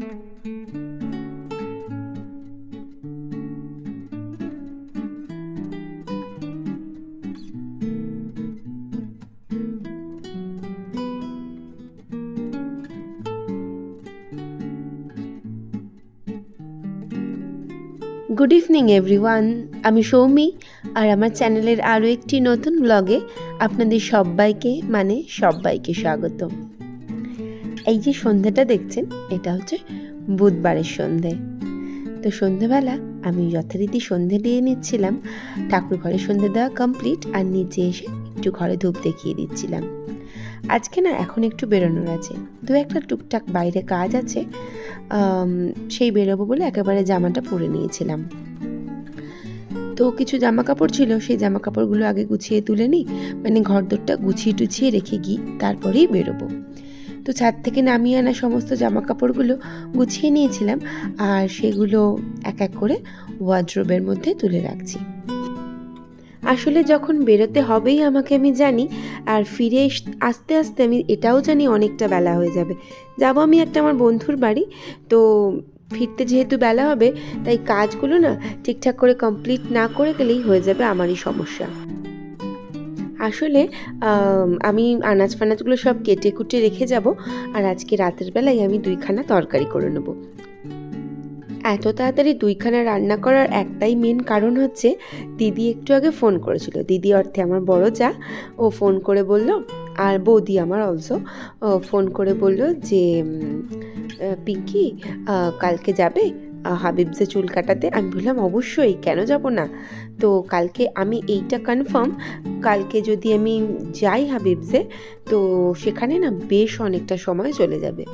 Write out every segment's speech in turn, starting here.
Good evening everyone আমি সৌমি, আর আমার চ্যানেলের আরও একটি নতুন ব্লগে আপনাদের সবাইকে মানে সবাইকে স্বাগত এই যে সন্ধ্যাটা দেখছেন, এটা হচ্ছে বুধবারের সন্ধে। তো সন্ধেবেলা আমি যথারীতি সন্ধে দিয়ে নিচ্ছিলাম, ঠাকুর ঘরে সন্ধে দেওয়া কমপ্লিট আর নিচে এসে একটু ঘরে ধূপ দেখিয়ে দিচ্ছিলাম। আজকে না এখন একটু বেরোনোর আছে। দু একটা টুকটাক বাইরে কাজ আছে সেই বেরোবো বলে একেবারে জামাটা পরে নিয়েছিলাম। তো কিছু জামা কাপড় ছিল, সেই জামা কাপড়গুলো আগে গুছিয়ে তুলে নিই মানে ঘরদোরটা গুছিয়ে টুছিয়ে রেখে গিয়ে তারপরেই বেরোবো। তো ছাদ থেকে নামিয়ে আনা সমস্ত জামা কাপড়গুলো গুছিয়ে নিয়েছিলাম আর সেগুলো এক এক করে ওয়ার্ড্রোবের মধ্যে তুলে রাখছি। আসলে যখন বেরোতে হবেই আমাকে আমি জানি, আর ফিরে আসতে আসতে আমি এটাও জানি অনেকটা বেলা হয়ে যাবে। যাব আমি একটা আমার বন্ধুর বাড়ি, তো ফিরতে যেহেতু বেলা হবে, তাই কাজগুলো না ঠিকঠাক করে কমপ্লিট না করে গেলেই হয়ে যাবে আমারই সমস্যা। আসলে, আমি আনাজ ফানাজগুলো সব কেটে কুটে রেখে যাব আর আজকে রাতের বেলায় আমি দুইখানা তরকারি করে নেব। এত তাড়াতাড়ি দুইখানা রান্না করার একটাই মেন কারণ হচ্ছে, দিদি একটু আগে ফোন করেছিল। দিদি অর্থে আমার বড় যা, ও ফোন করে বলল, আর বৌদি আমার অলসো ফোন করে বলল যে পিঙ্কি কালকে যাবে? হাবিবসে চুল কাটাতে। আমি বললাম, অবশ্যই, কেন যাব না? তো কালকে আমি এইটা কনফার্ম কালকে যদি আমি যাই হাবিবসে, তো সেখানে না বেশ অনেকটা সময় চলে যাবে।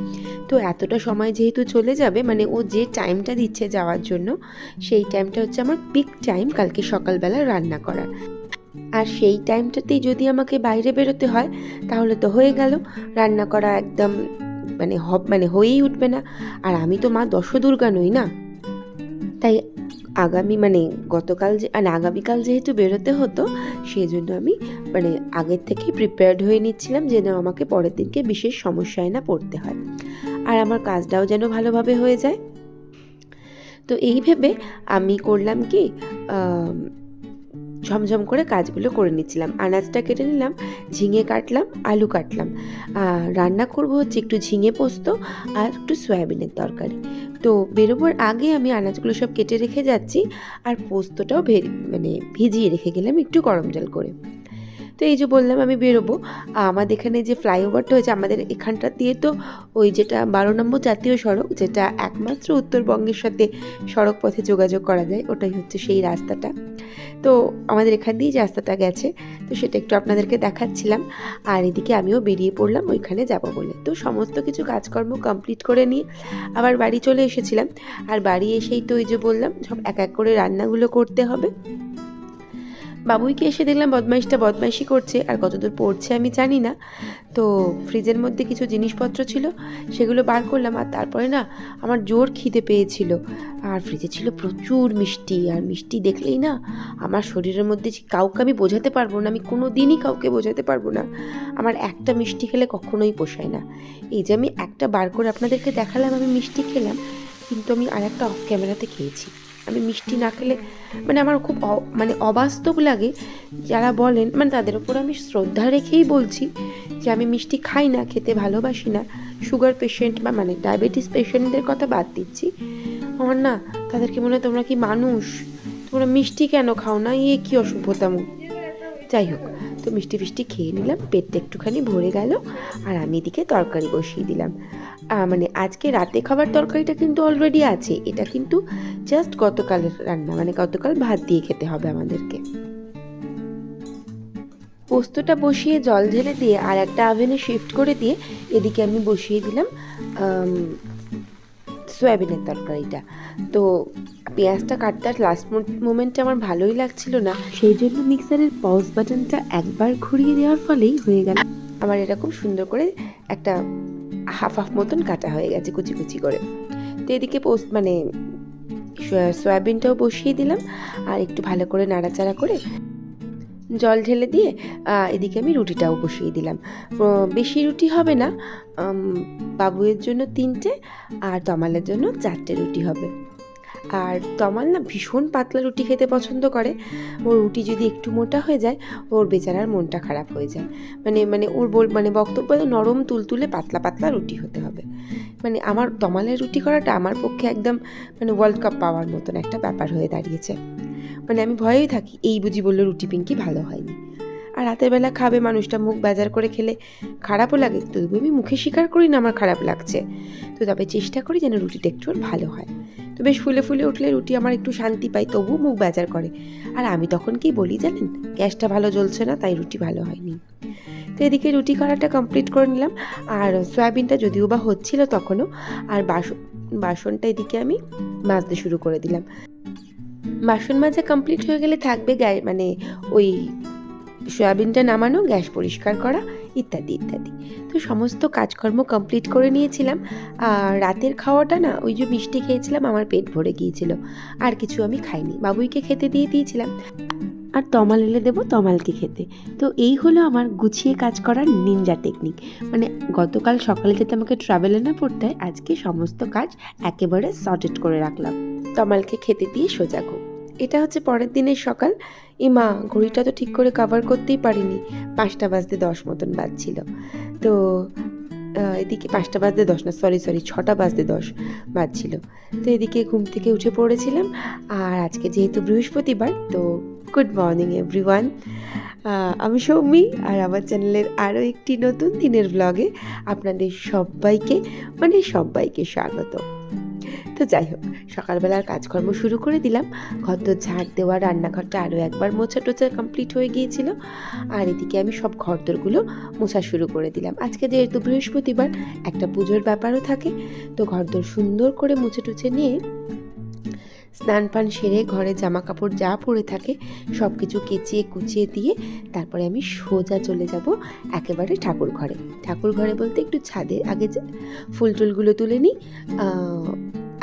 তো এতটা সময় যেহেতু চলে যাবে মানে ও যে টাইমটা দিচ্ছে যাওয়ার জন্য, সেই টাইমটা হচ্ছে আমার পিক টাইম কালকে সকালবেলা রান্না করার। আর সেই টাইমটাতেই যদি আমাকে বাইরে বেরোতে হয়, তাহলে তো হয়ে গেল। রান্না করা একদম মানে হব মানে হয়েই উঠবে না। আর আমি তো মা দশদুর্গা নই না? তাই আগামী মানে গতকাল যে মানে আগামীকাল যেহেতু বেরোতে হতো সেই জন্য আমি মানে আগের থেকেই প্রিপেয়ার্ড হয়ে নিচ্ছিলাম যেন আমাকে পরের দিনকে বিশেষ সমস্যায় না পড়তে হয়। আর আমার কাজটাও যেন ভালোভাবে হয়ে যায়। তো এই ভেবে আমি করলাম কি ঝমঝম করে কাজগুলো করে নিচ্ছিলাম। আনাজটা কেটে নিলাম, ঝিঙে কাটলাম, আলু কাটলাম। রান্না করব হচ্ছে একটু ঝিঙে পোস্ত আর একটু সয়াবিনের তরকারি। তো বেরোবার আগে আমি আনাজগুলো সব কেটে রেখে যাচ্ছি আর পোস্তটাও মানে ভিজিয়ে রেখে গেলাম একটু গরম জল করে। তো এই যে বললাম আমি বেরোবো। আমাদের এখানে যে ফ্লাইওভারটা হয়েছে, আমাদের এখানটা দিয়ে তো ওই যেটা বারো নম্বর জাতীয় সড়ক, যেটা একমাত্র উত্তরবঙ্গের সাথে সড়ক পথে যোগাযোগ করা যায়, ওটাই হচ্ছে সেই রাস্তাটা। তো আমাদের এখান দিয়েই যে রাস্তাটা গেছে, তো সেটা একটু আপনাদেরকে দেখাচ্ছিলাম। আর এদিকে আমিও বেরিয়ে পড়লাম, ওইখানে যাব বলে। তো সমস্ত কিছু কাজকর্ম কমপ্লিট করে নিয়ে আবার বাড়ি চলে এসেছিলাম। আর বাড়ি এসেই তো ওই যে বললাম, সব এক এক করে রান্নাগুলো করতে হবে। বাবুইকে এসে দেখলাম বদমাইশটা বদমাইশি করছে আর কতদূর পড়ছে আমি জানি না। তো ফ্রিজের মধ্যে কিছু জিনিসপত্র ছিল, সেগুলো বার করলাম আর তারপরে না আমার জোর খিদে পেয়েছিল। আর ফ্রিজে ছিল প্রচুর মিষ্টি আর মিষ্টি দেখলেই না আমার শরীরের মধ্যে কাউকে আমি বোঝাতে পারব না, আমি কোনো দিনই কাউকে বোঝাতে পারব না। আমার একটা মিষ্টি খেলে কখনোই পোষায় না। এই যে আমি একটা বার করে আপনাদেরকে দেখালাম আমি মিষ্টি খেলাম, কিন্তু আমি আর একটা অফ ক্যামেরাতে খেয়েছি। আমি মিষ্টি না খেলে মানে আমার খুব মানে অবাস্তব লাগে যারা বলেন মানে তাদের উপর আমি শ্রদ্ধা রেখেই বলছি যে আমি মিষ্টি খাই না, খেতে ভালোবাসি না। সুগার পেশেন্ট বা মানে ডায়াবেটিস পেশেন্টদের কথা বাদ দিচ্ছি। আমার না, তাদেরকে মনে হয় তোমরা কি মানুষ? তোমরা মিষ্টি কেন খাও না? ইয়ে কি অসভ্যতাম যাই হোক, তো মিষ্টি ফিষ্টি খেয়ে নিলাম, পেটটা একটুখানি ভরে গেল, আর আমি এদিকে তরকারি বসিয়ে দিলাম। মানে আজকে রাতে খাবার তরকারিটা কিন্তু অলরেডি আছে। এটা কিন্তু জাস্ট গতকালের রান্না মানে গতকাল ভাত দিয়ে খেতে হবে আমাদেরকে। পোস্তটা বসিয়ে জল ঢেলে দিয়ে আর একটা আভেনে শিফট করে দিয়ে এদিকে আমি বসিয়ে দিলাম সয়াবিনের তরকারিটা। তো পেঁয়াজটা কাটতে লাস্ট মোমেন্টে আমার ভালোই লাগছিল না। সেই জন্য মিক্সারের পজ বাটনটা একবার ঘুরিয়ে দেওয়ার ফলেই হয়ে গেল। আমার এরকম সুন্দর করে একটা হাফ হাফ মতন কাটা হয়ে গেছে কুচি কুচি করে। তো এদিকে পোস্ট মানে সয়া- সয়াবিনটাও বসিয়ে দিলাম আর একটু ভালো করে নাড়াচাড়া করে জল ঢেলে দিয়ে এদিকে আমি রুটিটাও বসিয়ে দিলাম। বেশি রুটি হবে না বাবুয়ের জন্য তিনটে আর তমালের জন্য চারটে রুটি হবে। আর তমাল না ভীষণ পাতলা রুটি খেতে পছন্দ করে। ওর রুটি যদি একটু মোটা হয়ে যায়, ওর বেচারার মনটা খারাপ হয়ে যায়। মানে মানে ওর বল মানে বক্তব্য নরম তুলতুলে পাতলা পাতলা রুটি হতে হবে। মানে আমার তমালের রুটি করাটা আমার পক্ষে একদম মানে ওয়ার্ল্ড কাপ পাওয়ার মতন একটা ব্যাপার হয়ে দাঁড়িয়েছে। মানে আমি ভয়েই থাকি, এই বুঝি বলল রুটি পিঙ্কি ভালো হয়নি। আর রাতের বেলা খাবে, মানুষটা মুখ বেজার করে খেলে খারাপও লাগে। তবু আমি মুখে স্বীকার করি না, আমার খারাপ লাগছে। তো তবে চেষ্টা করি যেন রুটিটা একটু ভালো হয়। তো বেশ ফুলে ফুলে উঠলে রুটি আমার একটু শান্তি পাই তবু মুখ বেজার করে। আর আমি তখন কি বলি জানেন? গ্যাসটা ভালো জ্বলছে না, তাই রুটি ভালো হয়নি। তো এদিকে রুটি করাটা কমপ্লিট করে নিলাম। আর সয়াবিনটা যদিও বা হচ্ছিল তখনও, আর বাসন বাসনটা এদিকে আমি মাজতে শুরু করে দিলাম। বাসন মাজা কমপ্লিট হয়ে গেলে থাকবে গ্যাস মানে ওই সয়াবিনটা নামানো, গ্যাস পরিষ্কার করা ইত্যাদি ইত্যাদি। তো সমস্ত কাজকর্ম কমপ্লিট করে নিয়েছিলাম। আর রাতের খাওয়াটা না, ওই যে মিষ্টি খেয়েছিলাম, আমার পেট ভরে গিয়েছিল। আর কিছু আমি খাইনি, বাবুইকে খেতে দিয়ে দিয়েছিলাম। আর তমাল এলে দেবো তমালকে খেতে। তো এই হলো আমার গুছিয়ে কাজ করার নিনজা টেকনিক মানে গতকাল সকালে যাতে আমাকে ট্রাভেলে না পড়তে হয়, আজকে সমস্ত কাজ একেবারে সর্টেড করে রাখলাম। তমালকে খেতে দিয়ে সোজা এটা হচ্ছে পরের দিনের সকাল। ইমা ঘড়িটা তো ঠিক করে কাভার করতেই পারিনি। পাঁচটা বাজতে দশ মতন বাজছিল। তো এদিকে পাঁচটা বাজতে দশ না সরি সরি ছটা বাজতে দশ বাজছিল। তো এদিকে ঘুম থেকে উঠে পড়েছিলাম। আর আজকে যেহেতু বৃহস্পতিবার, তো গুড মর্নিং এভরিওয়ান আমি সৌমি আর আমার চ্যানেলের আরও একটি নতুন দিনের ব্লগে আপনাদের সবাইকে মানে সবাইকে স্বাগত। তো যাই হোক সকালবেলার কাজকর্ম শুরু করে দিলাম। ঘর তো ঝাড় দেওয়া, রান্নাঘরটা আরও একবার মোছা টোছা কমপ্লিট হয়ে গিয়েছিল। আর এদিকে আমি সব ঘরদোরগুলো মোছা শুরু করে দিলাম। আজকে যেহেতু বৃহস্পতিবার, একটা পুজোর ব্যাপারও থাকে। তো ঘরদোর সুন্দর করে মুছে টুছে নিয়ে স্নান পান সেরে ঘরে জামা কাপড় যা পরে থাকে সব কিছু কেচিয়ে কুচিয়ে দিয়ে তারপরে আমি সোজা চলে যাব একেবারে ঠাকুর ঘরে ঠাকুর ঘরে বলতে একটু ছাদে আগে ফুল টুলগুলো তুলে নিই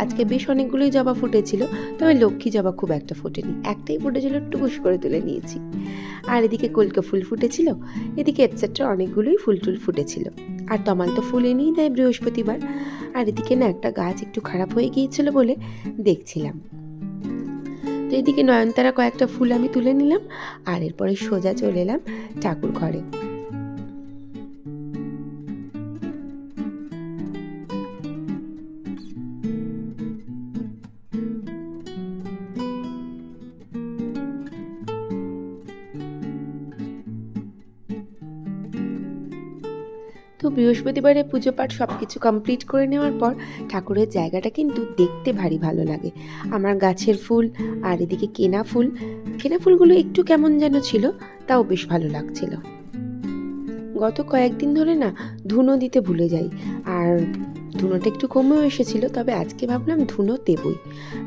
আজকে বেশ অনেকগুলোই জবা ফুটেছিল তবে লক্ষ্মী জবা খুব একটা ফোটেনি। একটাই ফুটেছিল, টুকুস করে তুলে নিয়েছি। আর এদিকে কলকা ফুল ফুটেছিল, এদিকে এটসেট্রা অনেকগুলোই ফুল টুল ফুটেছিল। আর তমাল তো ফুল এনেই দেয় বৃহস্পতিবার। আর এদিকে না একটা গাছ একটু খারাপ হয়ে গিয়েছিল বলে দেখছিলাম। তো এদিকে নয়নতারা কয়েকটা ফুল আমি তুলে নিলাম, আর এরপরে সোজা চলে এলাম ঠাকুর ঘরে তো বৃহস্পতিবারে পুজো পাঠ সব কিছু কমপ্লিট করে নেওয়ার পর ঠাকুরের জায়গাটা কিন্তু দেখতে ভারী ভালো লাগে। আমার গাছের ফুল আর এদিকে কেনা ফুল, কেনা ফুলগুলো একটু কেমন যেন ছিল, তাও বেশ ভালো লাগছিল। গত কয়েকদিন ধরে না ধুনো দিতে ভুলে যাই, আর ধুনোটা একটু কমেও এসেছিল, তবে আজকে ভাবলাম ধুনো দেবই।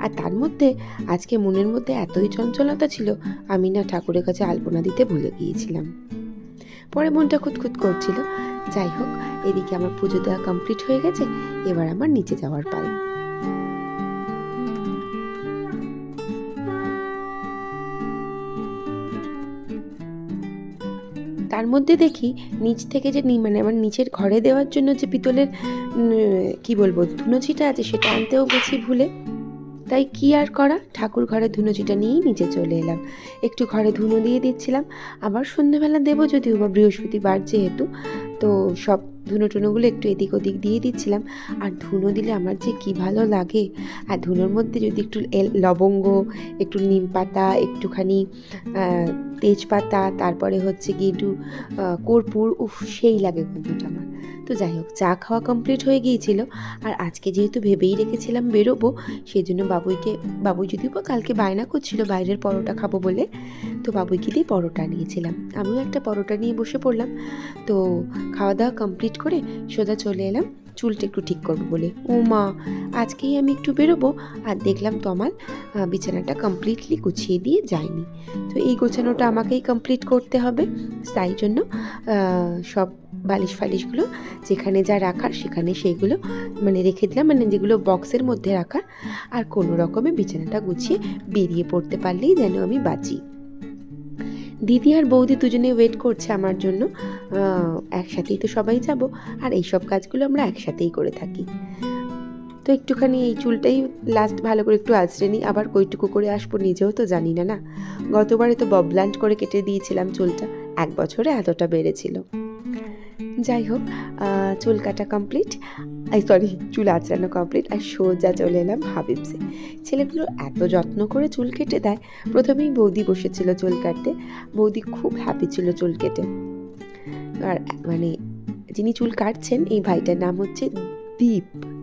আর তার মধ্যে আজকে মনের মধ্যে এতই চঞ্চলতা ছিল, আমি না ঠাকুরের কাছে আলপনা দিতে ভুলে গিয়েছিলাম। পরে মনটা খুঁতখুত করছিল যাই হোক, এদিকে আমার পুজো দেওয়া কমপ্লিট হয়ে গেছে, এবার আমার নিচে যাওয়ার পালা। তার মধ্যে দেখি নিচ থেকে যে মানে আমার নিচের ঘরে দেওয়ার জন্য যে পিতলের কি বলব ধুনোচিটা আছে, সেটা আনতেও গেছি ভুলে। তাই কি আর করা? ঠাকুর ঘরে ধুনোচিটা নিয়েই নিচে চলে এলাম। একটু ঘরে ধুনো দিয়ে দিচ্ছিলাম। আবার সন্ধ্যেবেলা দেবো যদিও বা বৃহস্পতিবার যেহেতু, তো সব ধুনো টুনোগুলো একটু এদিক ওদিক দিয়ে দিচ্ছিলাম। আর ধুনো দিলে আমার যে কি ভালো লাগে। আর ধুনোর মধ্যে যদি একটু লবঙ্গ, একটু নিম পাতা, একটুখানি তেজপাতা, তারপরে হচ্ছে কি একটু কর্পূর, উফ, সেই লাগে গন্ধটা আমার। তো যাই হোক চা খাওয়া কমপ্লিট হয়ে গিয়েছিল। আর আজকে যেহেতু ভেবেই রেখেছিলাম বেরোবো সেই জন্য বাবুইকে বাবুই যদিও বা কালকে বায়না করছিল বাইরের পরোটা খাব বলে তো বাবুইকে দিয়ে পরোটা নিয়েছিলাম। আমিও একটা পরোটা নিয়ে বসে পড়লাম। তো খাওয়া দাওয়া কমপ্লিট করে সোজা চলে এলাম চুলটা একটু ঠিক করব বলে। ও মা আজকেই আমি একটু বেরোবো। আর দেখলাম তমাল আহ, বিছানাটা কমপ্লিটলি গুছিয়ে দিয়ে যায়নি। তো এই গোছানোটা আমাকেই কমপ্লিট করতে হবে। তাই জন্য সব বালিশ ফালিশগুলো যেখানে যা রাখার সেখানে সেইগুলো মানে রেখে দিলাম। মানে যেগুলো বক্সের মধ্যে রাখার। আর কোনো রকমে বিছানাটা গুছিয়ে বেরিয়ে পড়তে পারলেই যেন আমি বাঁচি। দিদি আর বৌদি দুজনে ওয়েট করছে আমার জন্য। একসাথেই তো সবাই যাব। আর এইসব কাজগুলো আমরা একসাথেই করে থাকি। তো একটুখানি এই চুলটাই লাস্ট ভালো করে একটু আঁচড়ে নিই। আবার কইটুকু করে আসব, নিজেও তো জানি না না। গতবারে তো ববলান্ট করে কেটে দিয়েছিলাম চুলটা। এক বছরে এতটা বেড়েছিল। যাই হোক চুল কাটা কমপ্লিট আই সরি চুল আঁচড়ানো কমপ্লিট আর সোজা চলে এলাম হাবিবসে। ছেলেগুলো এত যত্ন করে চুল কেটে দেয়। প্রথমেই বৌদি বসেছিল চুল কাটতে। বৌদি খুব হ্যাপি ছিল চুল কেটে। আর মানে যিনি চুল কাটছেন, এই ভাইটার নাম হচ্ছে দীপ।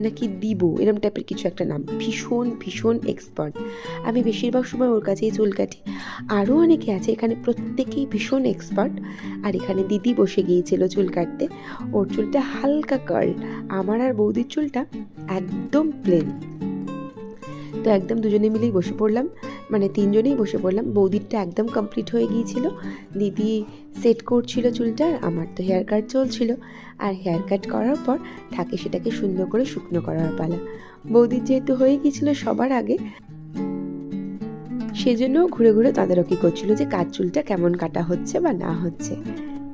নাকি দিব, এরম টাইপের কিছু একটা নাম। ভীষণ ভীষণ এক্সপার্ট আমি বেশিরভাগ সময় ওর কাছেই চুল কাটি। আরও অনেকে আছে, এখানে প্রত্যেকেই ভীষণ এক্সপার্ট আর এখানে দিদি বসে গিয়েছিল চুল কাটতে। ওর চুলটা হালকা কার্ল আমার আর বৌদির চুলটা একদম প্লেন তো একদম দুজনে মিলেই বসে পড়লাম। মানে তিনজনেই বসে পড়লাম। বৌদিরটা একদম কমপ্লিট হয়ে গিয়েছিল। দিদি সেট করছিল চুলটা, আমার তো হেয়ার কাট চলছিল। আর হেয়ার কাট করার পর থাকে সেটাকে সুন্দর করে শুকনো করার পালা। বৌদির যেহেতু হয়ে গিয়েছিল সবার আগে সেজন্য ঘুরে ঘুরে তদারকি করছিল যে কাজ চুলটা কেমন কাটা হচ্ছে বা না হচ্ছে।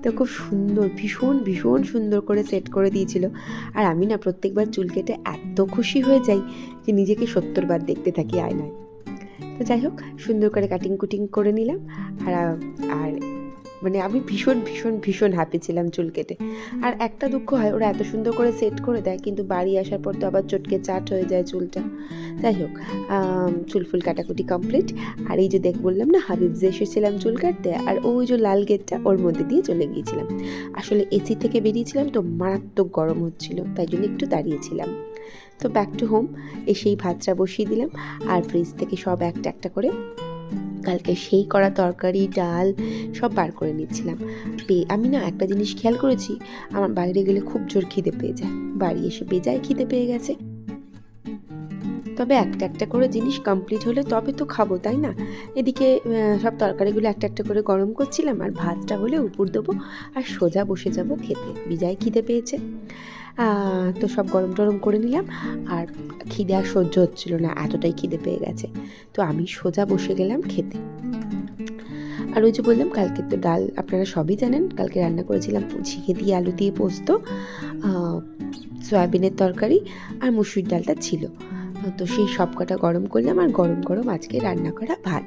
তো খুব সুন্দর, ভীষণ ভীষণ সুন্দর করে সেট করে দিয়েছিল। আর আমি না প্রত্যেকবার চুল কেটে এত খুশি হয়ে যাই যে নিজেকে সত্তরবার দেখতে থাকি আয়নায়। তো যাই হোক, সুন্দর করে কাটিং কুটিং করে নিলাম। আর আর মানে আমি ভীষণ ভীষণ ভীষণ হ্যাপি ছিলাম চুল কেটে। আর একটা দুঃখ হয়, ওরা এত সুন্দর করে সেট করে দেয়, কিন্তু বাড়ি আসার পর তো আবার চটকে চাট হয়ে যায় চুলটা। যাই হোক চুল ফুল কাটাকুটি কমপ্লিট আর এই যে দেখ, বললাম না হাবিবজে এসেছিলাম চুল কাটতে, আর ওই যে লাল গেটটা ওর মধ্যে দিয়ে চলে গিয়েছিলাম। আসলে এসি থেকে বেরিয়েছিলাম তো মারাত্মক গরম হচ্ছিল, তাই জন্য একটু দাঁড়িয়েছিলাম। তো ব্যাক টু হোম এসেই ভাতটা বসিয়ে দিলাম, আর ফ্রিজ থেকে সব একটা একটা করে কালকে সেই করা তরকারি, ডাল সব বার করে নিচ্ছিলাম। পেয়ে আমি না একটা জিনিস খেয়াল করেছি, আমার বাইরে গেলে খুব জোর খিদে পেয়ে যায়। বাড়ি এসে বেজায় খিদে পেয়ে গেছে। তবে একটা একটা করে জিনিস কমপ্লিট হলে তবে তো খাব, তাই না? এদিকে সব তরকারিগুলো একটা একটা করে গরম করছিলাম, আর ভাতটা হলে উপর দেবো, আর সোজা বসে যাব খেতে। বিজায় খিদে পেয়েছে। তো সব গরম টরম করে নিলাম। আর খিদে আর সহ্য হচ্ছিল না, এতটাই খিদে পেয়ে গেছে। তো আমি সোজা বসে গেলাম খেতে। আর ওই যে বললাম, কালকে তো ডাল আপনারা সবই জানেন, কালকে রান্না করেছিলাম ঝিঙে দিয়ে আলু দিয়ে পোস্ত সয়াবিনের তরকারি আর মুসুর ডালটা ছিল। তো সেই সব কটা গরম করলাম আর গরম গরম আজকে রান্না করা ভাত।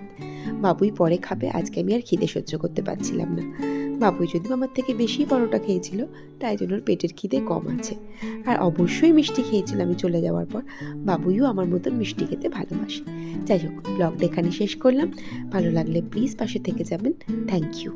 বাবুই পরে খাবে, আজকে আমি আর খিদে সহ্য করতে পারছিলাম না। বাবুই যদিও আমার থেকে বেশি পরোটা খেয়েছিল, তাই জন্য ওর পেটের খিদে কম আছে। আর অবশ্যই মিষ্টি খেয়েছিল আমি চলে যাওয়ার পর। বাবুইও আমার মতন মিষ্টি খেতে ভালোবাসে। যাই হোক, ব্লগটা এখানে শেষ করলাম। ভালো লাগলে প্লিজ পাশে থেকে যাবেন। Thank you.